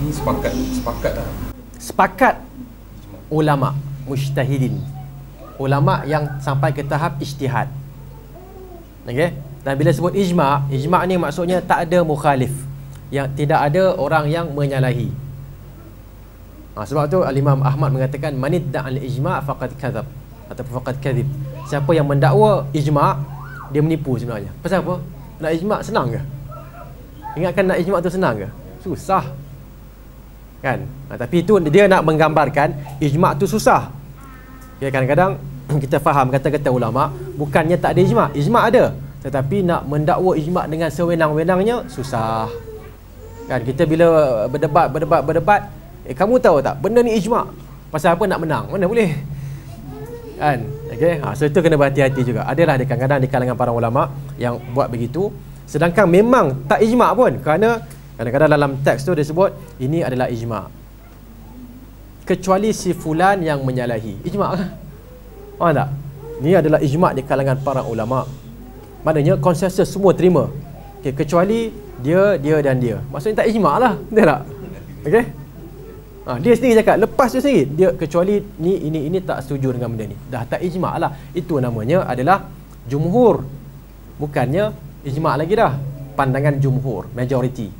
ni sepakat sepakat lah. sepakat ulama mujtahidin. Ulama yang sampai ke tahap ijtihad. Okey? Dan bila sebut ijma ijma ni maksudnya tak ada mukhalif. Yang tidak ada orang yang menyalahi. Ha, sebab tu al-Imam Ahmad mengatakan manid da'al ijma faqad kadzab ataupun faqad kadzib siapa yang mendakwa ijma dia menipu sebenarnya. Pasal apa? Nak ijma senang ke? Ingatkan nak ijma tu senang ke? Susah kan? Ha, tapi itu dia nak menggambarkan ijma tu susah. Okay, kadang-kadang kita faham kata-kata ulama bukannya tak ada ijma. Ijma ada tetapi nak mendakwa ijma dengan sewenang-wenangnya susah. Kan? Kita bila berdebat berdebat berdebat eh kamu tahu tak benda ni ijma? Pasal apa nak menang? Mana boleh? Kan? Okey ha so itu kena berhati-hati juga. Adalah kadang-kadang di kalangan para ulama yang buat begitu. Sedangkan memang tak ijma pun. Kerana kadang-kadang dalam teks tu disebut ini adalah ijma. Kecuali si fulan yang menyalahi. Ijma ke? Faham tak? Ini adalah ijma di kalangan para ulama. Maknanya konsensus semua terima. Okay, kecuali dia dia dan dia. Maksudnya tak ijma lah. Betul tak? Okey? Ha, dia sendiri cakap lepas dia sendiri. Dia kecuali ni ini ini tak setuju dengan benda ni. Dah tak ijma lah. Itu namanya adalah jumhur. Bukannya ijma lagi dah. Pandangan jumhur, majority.